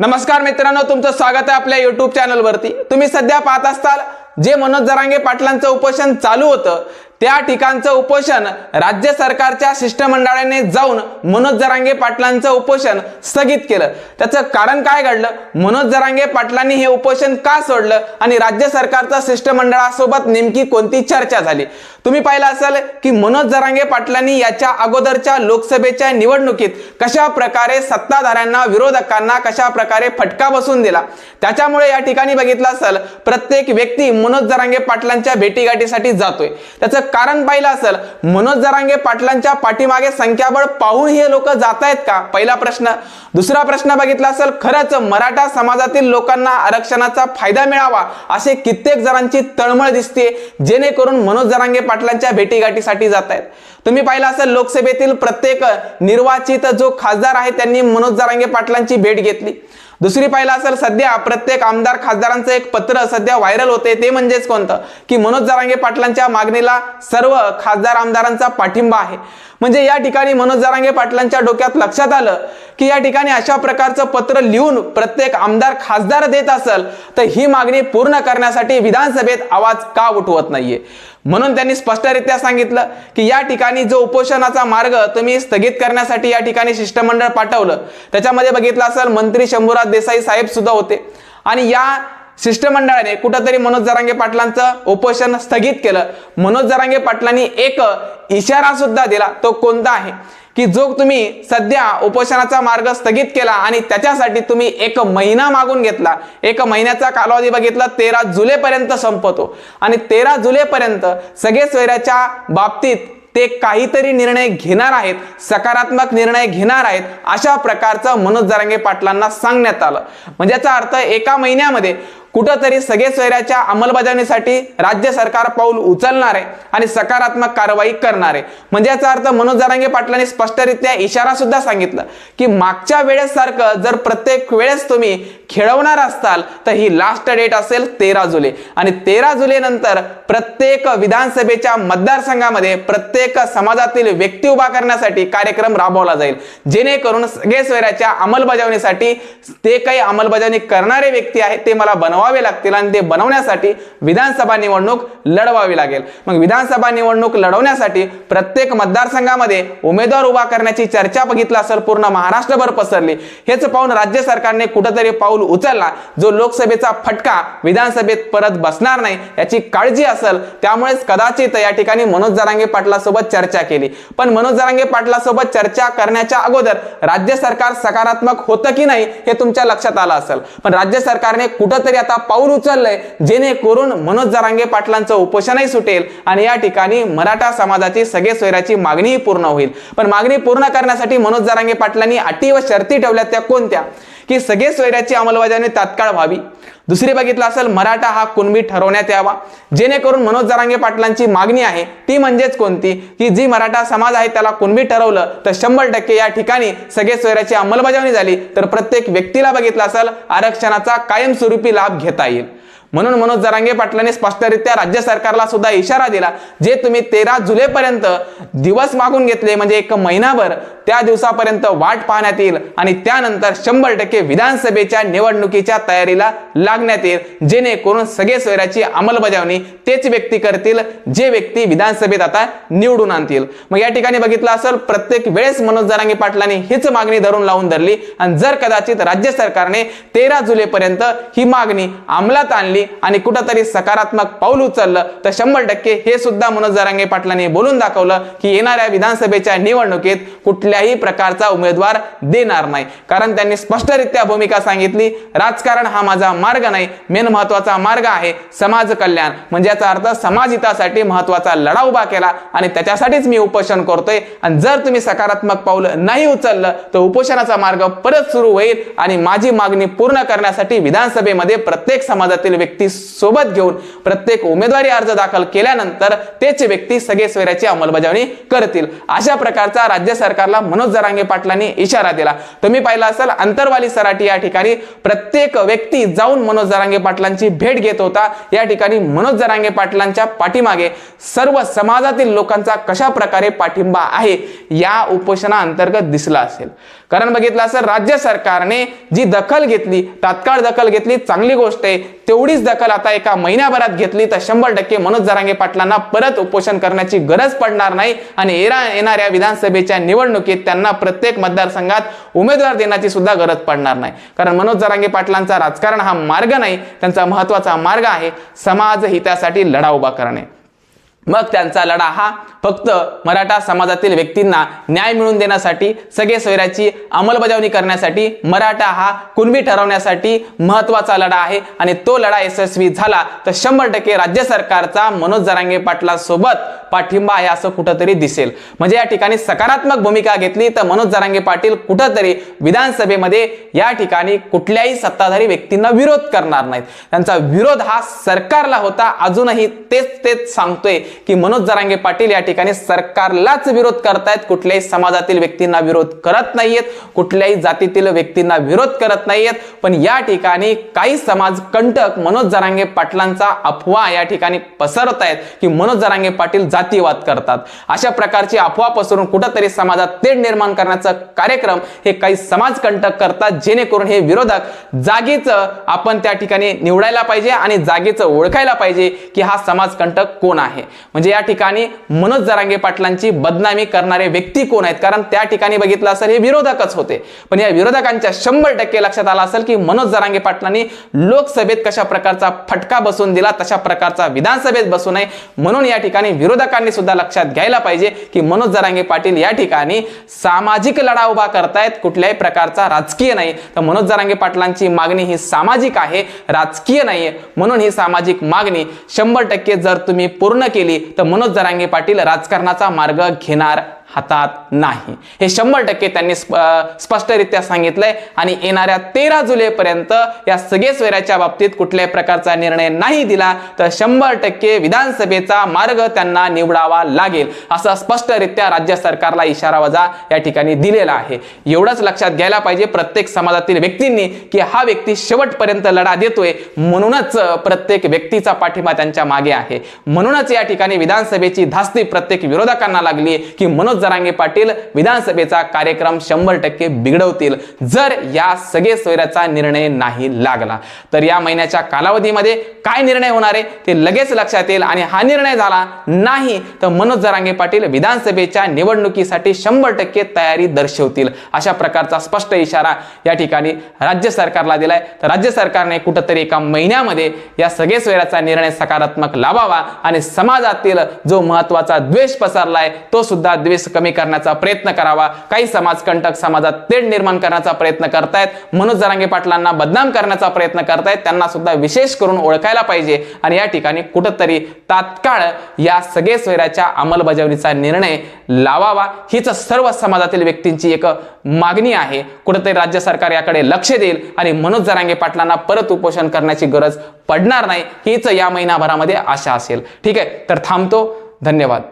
नमस्कार मित्रांनो तुमचं स्वागत आहे आपल्या युट्यूब चॅनलवरती तुम्ही सध्या पाहत असताल जे मनोज जरांगे पाटलांचं उपोषण चालू होतं त्या ठिकाणचं उपोषण राज्य सरकारच्या शिष्टमंडळाने जाऊन मनोज जरांगे पाटलांचं उपोषण स्थगित केलं. त्याचं कारण काय घडलं? मनोज जरांगे पाटलांनी हे उपोषण का सोडलं? आणि राज्य सरकारच्या शिष्टमंडळासोबत नेमकी कोणती चर्चा झाली? तुम्ही पाहिलं असेल की मनोज जरांगे पाटलांनी याच्या अगोदरच्या लोकसभेच्या निवडणुकीत कशा प्रकारे सत्ताधाऱ्यांना विरोधकांना कशा प्रकारे फटका बसून दिला? त्याच्यामुळे या ठिकाणी बघितलं असेल प्रत्येक व्यक्ती मनोज जरांगे पाटलांच्या भेटीगाठीसाठी जातोय. त्याचं कारण पाहिलं असेल. मनोज जरांगे पाटलांच्या पाठीमागे संख्याबळ पाहून हे लोक जात आहेत का? पहिला प्रश्न. दुसरा प्रश्न बघितला असेल खरंच मराठा समाजातील लोकांना आरक्षणाचा फायदा मिळावा असे कित्येक जणांची तळमळ दिसते जेणेकरून मनोज जरांगे पाटलांच्या भेटीगाठीसाठी जात आहेत तुम्ही पाहिलं असेल लोकसभेतील प्रत्येक निर्वाचित जो खासदार आहे त्यांनी मनोज जरांगे पाटलांची भेट घेतली. दुसरी पाहिलं असेल सध्या प्रत्येक आमदार खासदारांचं एक पत्र सध्या व्हायरल होते ते म्हणजेच कोणतं? की मनोज जरांगे पाटलांच्या मागणीला सर्व खासदार आमदारांचा पाठिंबा आहे. म्हणजे या ठिकाणी मनोज जरांगे पाटलांच्या डोक्यात लक्षात आलं की या ठिकाणी अशा प्रकारचं पत्र लिहून प्रत्येक आमदार खासदार देत असेल तर ही मागणी पूर्ण करण्यासाठी विधानसभेत आवाज का उठवत नाहीये? म्हणून त्यांनी स्पष्टरित्या सांगितलं की या ठिकाणी जो उपोषणाचा मार्ग तुम्ही स्थगित करण्यासाठी या ठिकाणी शिष्टमंडळ पाठवलं त्याच्यामध्ये बघितलं असेल मंत्री शंभूराज देसाई साहेब सुद्धा होते. आणि या शिष्टमंडळाने कुठंतरी मनोज जरांगे पाटलांचं उपोषण स्थगित केलं. मनोज जरांगे पाटलांनी एक इशारा सुद्धा दिला तो कोणता आहे? की जो तुम्ही सध्या उपोषणाचा मार्ग स्थगित केला आणि त्याच्यासाठी तुम्ही एक महिना मागून घेतला. एक महिन्याचा कालावधी बघितला तेरा जुलैपर्यंत संपतो. आणि तेरा जुलैपर्यंत सगळे सोयऱ्याच्या बाबतीत ते काहीतरी निर्णय घेणार आहेत सकारात्मक निर्णय घेणार आहेत अशा प्रकारचं मनोज जरांगे पाटलांना सांगण्यात आलं. म्हणजे याचा अर्थ एका महिन्यामध्ये कुठंतरी सगळे सोयऱ्याच्या अंमलबजावणीसाठी राज्य सरकार पाऊल उचलणार आहे आणि सकारात्मक कारवाई करणार. आहे म्हणजे याचा अर्थ मनोज जरांगे पाटलांनी स्पष्टरित्या इशारा सुद्धा सांगितलं की मागच्या वेळेस सारखं जर प्रत्येक वेळेस तुम्ही खेळवणार असाल तर ही लास्ट डेट असेल तेरा जुलै. आणि तेरा जुलै नंतर प्रत्येक विधानसभेच्या मतदारसंघामध्ये प्रत्येक समाजातील व्यक्ती उभा करण्यासाठी कार्यक्रम राबवला जाईल. जेणेकरून सगळे सोयऱ्याच्या अंमलबजावणीसाठी ते काही अंमलबजावणी करणारे व्यक्ती आहेत ते मला बनवावे लागतील आणि ते बनवण्यासाठी विधानसभा निवडणूक लढवावी लागेल. मग विधानसभा निवडणूक लढवण्यासाठी प्रत्येक मतदारसंघामध्ये उमेदवार उभा करण्याची चर्चा बघितला असेल पूर्ण महाराष्ट्रभर पसरली. हेच पाहून राज्य सरकारने कुठंतरी पाऊल उचलला जो लोकसभेचा फटका विधानसभेत परत बसणार नाही याची काळजी असेल त्यामुळेच कदाचित या ठिकाणी मनोज जरांगे पाटलासोबत चर्चा केली. पण मनोज जरांगे पाटलासोबत चर्चा करण्याच्या अगोदर राज्य सरकार सकारात्मक होतं की नाही हे तुमच्या लक्षात आलं असेल. पण राज्य सरकारने कुठंतरी आता पाऊल उचललंय. जेणेकरून मनोज जरांगे पाटलांचं उपोषणही सुटेल आणि या ठिकाणी मराठा समाजाची सगळे सोयऱ्याची मागणीही पूर्ण होईल. पण मागणी पूर्ण करण्यासाठी मनोज जरांगे पाटलांनी अटी व शर्ती ठेवल्या त्या कोणत्या? की सगळे सोयऱ्याची अंमलबजावणी तात्काळ व्हावी. दुसरी बघितलं असेल मराठा हा कुणबी ठरवण्यात यावा. जेणेकरून मनोज जरांगे पाटलांची मागणी आहे ती म्हणजेच कोणती? की जी मराठा समाज आहे त्याला कुणबी ठरवलं तर शंभर टक्के या ठिकाणी सगळे सोयऱ्याची अंमलबजावणी झाली. तर प्रत्येक व्यक्तीला बघितलं असेल आरक्षणाचा कायमस्वरूपी लाभ घेता येईल. म्हणून मनोज जरांगे पाटलांनी स्पष्टरित्या राज्य सरकारला सुद्धा इशारा दिला जे तुम्ही तेरा जुलैपर्यंत दिवस मागून घेतले म्हणजे एक महिनाभर त्या दिवसापर्यंत वाट पाहण्यात येईल आणि त्यानंतर शंभर टक्के विधानसभेच्या निवडणुकीच्या तयारीला लागण्यात येईल जेणेकरून सगळे सोयऱ्याची अंमलबजावणी तेच व्यक्ती करतील जे व्यक्ती विधानसभेत आता निवडून आणतील. मग या ठिकाणी बघितलं असेल प्रत्येक वेळेस मनोज जरांगे पाटलांनी हीच मागणी धरून लावून धरली आणि जर कदाचित राज्य सरकारने तेरा जुलैपर्यंत ही मागणी अंमलात आणली आणि कुठंतरी सकारात्मक पाऊल उचललं तर शंभर टक्के हे सुद्धा मनोज जरांगे पाटलांनी बोलून दाखवलं की येणाऱ्या विधानसभेच्या निवडणुकीत कुठल्याही प्रकारचा उमेदवार देणार नाही. कारण त्यांनी स्पष्टरित्या भूमिका सांगितली राजकारण हा माझा मार्ग नाही मेन महत्त्वाचा मार्ग आहे समाज कल्याण. म्हणजे याचा अर्थ समाज हितासाठी महत्त्वाचा लढा उभा केला आणि त्याच्यासाठीच मी उपोषण करतोय. आणि जर तुम्ही सकारात्मक पाऊल नाही उचललं तर उपोषणाचा मार्ग परत सुरू होईल आणि माझी मागणी पूर्ण करण्यासाठी विधानसभेमध्ये प्रत्येक समाजातील व्यक्ती व्यक्ती सोबत घेऊन प्रत्येक उमेदवारी अर्ज दाखल केल्यानंतर तेच व्यक्ती सगळे सोयऱ्याची अंमलबजावणी करतील. अशा प्रकारचा राज्य सरकारला मनोज जरांगे पाटलांनी इशारा दिला. तुम्ही पाहिला असाल अंतरवाली सराटी या ठिकाणी प्रत्येक व्यक्ती जाऊन मनोज जरांगे पाटलांची भेट घेत होता. या ठिकाणी मनोज जरांगे पाटलांच्या पाठीमागे सर्व समाजातील लोकांचा कशा प्रकारे पाठिंबा आहे या उपोषणा अंतर्गत दिसला असेल. कारण बघितलं असं राज्य सरकारने जी दखल घेतली तात्काळ दखल घेतली चांगली गोष्ट आहे तेवढीच दखल आता एका महिन्याभरात घेतली तर शंभर टक्के मनोज जरांगे पाटलांना परत उपोषण करण्याची गरज पडणार नाही. आणि येरा- येणाऱ्या विधानसभेच्या निवडणुकीत त्यांना प्रत्येक मतदारसंघात उमेदवार देण्याची सुद्धा गरज पडणार नाही. कारण मनोज जरांगे पाटलांचा राजकारण हा मार्ग नाही त्यांचा महत्त्वाचा मार्ग आहे समाज हितासाठी लढा उभा करणे. मग त्यांचा लढा हा फक्त मराठा समाजातील व्यक्तींना न्याय मिळवून देण्यासाठी सगळे सोयऱ्याची अंमलबजावणी करण्यासाठी मराठा हा कुणबी ठरवण्यासाठी महत्त्वाचा लढा आहे. आणि तो लढा यशस्वी झाला तर शंभर टक्के राज्य सरकारचा मनोज जरांगे पाटलासोबत पाठिंबा आहे असं कुठंतरी दिसेल. म्हणजे या ठिकाणी सकारात्मक भूमिका घेतली तर मनोज जरांगे पाटील कुठंतरी विधानसभेमध्ये या ठिकाणी कुठल्याही सत्ताधारी व्यक्तींना विरोध करणार नाहीत. त्यांचा विरोध हा सरकारला होता. अजूनही तेच तेच सांगतोय की मनोज जरांगे पाटील या ठिकाणी सरकारलाच विरोध करतायत. कुठल्याही समाजातील व्यक्तींना विरोध करत नाहीयेत. कुठल्याही जातीतील व्यक्तींना विरोध करत नाहीयेत. पण या ठिकाणी काही समाज कंटक मनोज जरांगे पाटलांचा अफवा या ठिकाणी पसरत आहेत की मनोज जरांगे पाटील जातीवाद करतात. अशा प्रकारची अफवा पसरून कुठंतरी समाजात तेढ निर्माण करण्याचा कार्यक्रम हे काही समाज कंटक करतात जेणेकरून हे विरोधक जागीच आपण त्या ठिकाणी निवडायला पाहिजे आणि जागेचं ओळखायला पाहिजे की हा समाज कंटक कोण आहे. म्हणजे या ठिकाणी मनोज जरांगे पाटलांची बदनामी करणारे व्यक्ती कोण आहेत? कारण त्या ठिकाणी बघितलं असेल हे विरोधकच होते. पण या विरोधकांच्या शंभर टक्के लक्षात आलं असेल की मनोज जरांगे पाटलांनी लोकसभेत कशा प्रकारचा फटका बसून दिला तशा प्रकारचा विधानसभेत बसू नये म्हणून या ठिकाणी विरोधकांनी सुद्धा लक्षात घ्यायला पाहिजे की मनोज जरांगे पाटील या ठिकाणी सामाजिक लढा उभा करतायत कुठल्याही प्रकारचा राजकीय नाही. तर मनोज जरांगे पाटलांची मागणी ही सामाजिक आहे राजकीय नाहीये. म्हणून ही सामाजिक मागणी शंभर टक्के जर तुम्ही पूर्ण केली तर मनोज जरांगे पाटील राजकारणाचा मार्ग घेणार हातात नाही. हे शंभर टक्के त्यांनी स्पष्टरित्या सांगितलंय आणि येणाऱ्या तेरा जुलैपर्यंत या सगळे सोयऱ्याच्या बाबतीत कुठल्याही प्रकारचा निर्णय नाही दिला तर शंभर टक्के विधानसभेचा मार्ग त्यांना निवडावा लागेल असं स्पष्टरित्या राज्य सरकारला इशारा वजा या ठिकाणी दिलेला आहे. एवढंच लक्षात घ्यायला पाहिजे प्रत्येक समाजातील व्यक्तींनी की हा व्यक्ती शेवटपर्यंत लढा देतोय म्हणूनच प्रत्येक व्यक्तीचा पाठिंबा त्यांच्या मागे आहे. म्हणूनच या ठिकाणी विधानसभेची धास्ती प्रत्येक विरोधकांना लागली की मनोज जरांगे पाटील विधानसभेचा कार्यक्रम शंभर टक्के बिघडवतील जर या सगळे सोयऱ्याचा निर्णय नाही लागला. तर या महिन्याच्या कालावधीमध्ये काय निर्णय होणार आहे ते लगेच लक्षात येईल आणि हा निर्णय झाला नाही तर मनोज जरांगे पाटील विधानसभेच्या निवडणुकीसाठी शंभर टक्के तयारी दर्शवतील अशा प्रकारचा स्पष्ट इशारा या ठिकाणी राज्य सरकारला दिलाय. तर राज्य सरकारने कुठंतरी एका महिन्यामध्ये या सगळे सोयऱ्याचा निर्णय सकारात्मक लावावा आणि समाजातील जो महत्त्वाचा द्वेष पसरलाय तो सुद्धा द्वेष कमी करण्याचा प्रयत्न करावा. काही समाजकंटक समाजात तेढ निर्माण करण्याचा प्रयत्न करतायत. मनोज जरांगे पाटलांना बदनाम करण्याचा प्रयत्न करतायत. त्यांना सुद्धा विशेष करून ओळखायला पाहिजे. आणि या ठिकाणी कुठंतरी तात्काळ या सगळे सोयऱ्याच्या अंमलबजावणीचा निर्णय लावावा. हीच सर्व समाजातील व्यक्तींची एक मागणी आहे. कुठंतरी राज्य सरकार याकडे लक्ष देईल आणि मनोज जरांगे पाटलांना परत उपोषण करण्याची गरज पडणार नाही. हीच या महिनाभरामध्ये आशा असेल. ठीक आहे तर थांबतो. धन्यवाद.